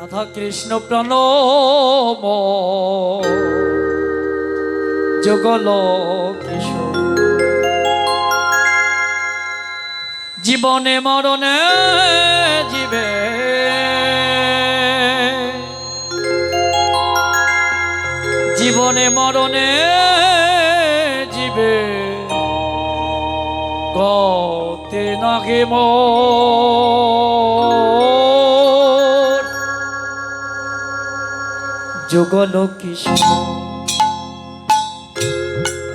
রাধা কৃষ্ণ প্রণম যুগল কিশোর। জীবনে মরণে জীবে। জীবনে মরণে জীবে। গতে নাগে মোর যুগল কৃষ্ণ।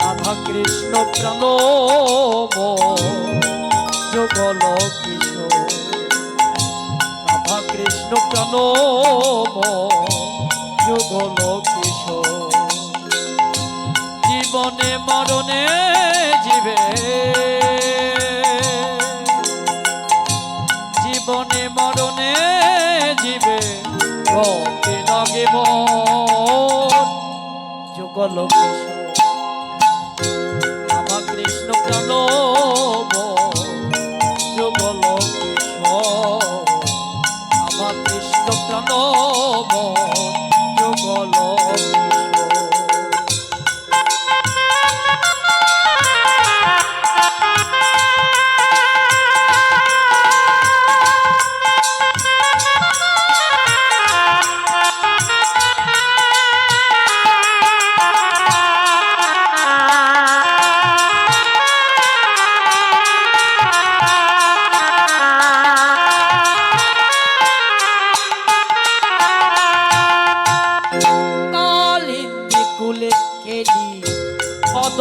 রাধা কৃষ্ণ প্রণব। যুগল কিশোর রাধা কৃষ্ণ প্রণব। যুগল কিশোর জীবনে মরণে জীবে। জীবনে মরণে জীবে। লাগে মন যুগল কিশোর রাধা কৃষ্ণ কেন যুগল কৃষ্ণ। রাধা কৃষ্ণ প্রণব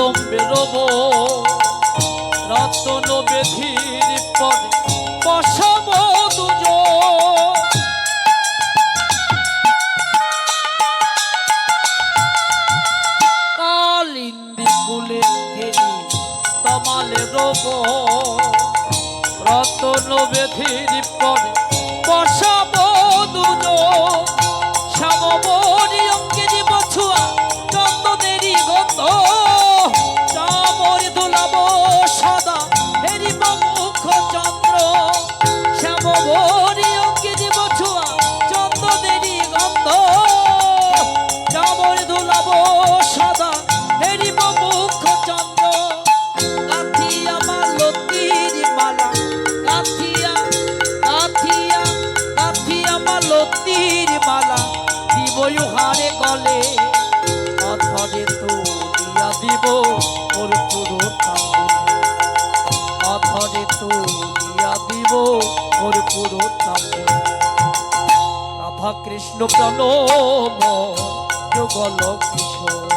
কদম বেরোব রতন বেধির পরে বসাব দুজন। কালিন্দি কুলে কেলি তমালে রোব। রতন বেধির পরে বসাব হারে গলে অথরে তো দিয়া দিব ওর পুরো অথরে তো দিয়া দিব ওর পুরো রাধা কৃষ্ণ প্রণব, যুগল কিশোর,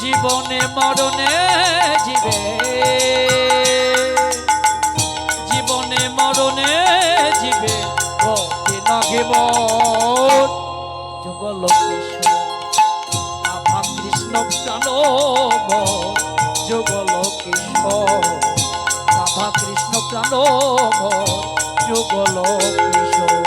জীবনে মরণে জীবে। জীবনে মরণে জীবে গতে নাগে মন কৃষ্ণ রাধা কৃষ্ণ প্রাণব যুগল কৃষ্ণ রাধা কৃষ্ণ প্রাণব যুগল কিশোর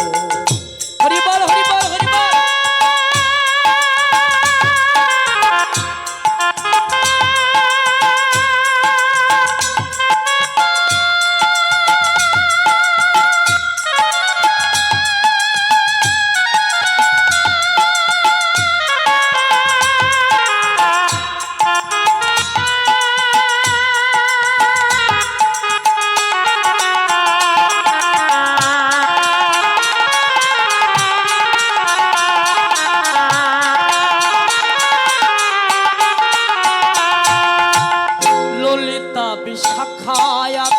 বিশাখায়াত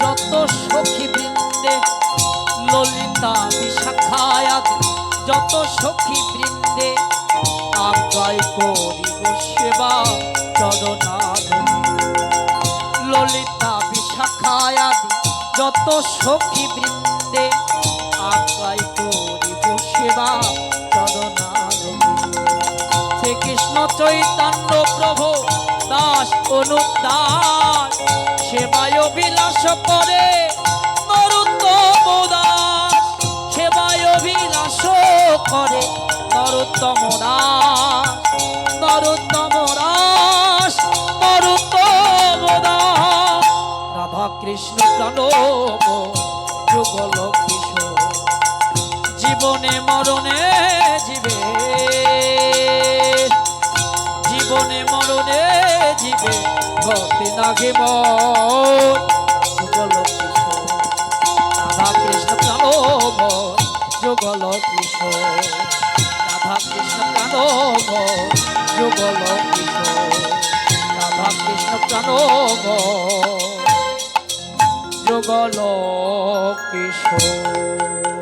যত সখী বৃন্দে ললিতা বিশাখায়াত, যত সখী বৃন্দে আজ্ঞায় করিব সেবা চরণার ললিতা বিশাখায়াত, যত সখী বৃন্দে আজ্ঞায় করিব সেবা চরণার শ্রীকৃষ্ণ চৈতন্য প্রভু দাস অনুদাস সেবায় বিলাস করে, নরোত্তম দাস। সেবায় বিলাস করে, নরোত্তম দাস। নরোত্তম দাস নরোত্তম দাস। রাধা কৃষ্ণ প্রণব যুগল কিশোর জীবনে মরণে জীবে। জীবনে মরণে জীবে। ভক্তি নাগে যুগল রাধা কৃষ্ণ প্রাণমন যুগল কিশোর, রাধা কৃষ্ণ প্রাণমন যুগল কিশোর, রাধা কৃষ্ণ প্রাণমন যুগল কিশোর।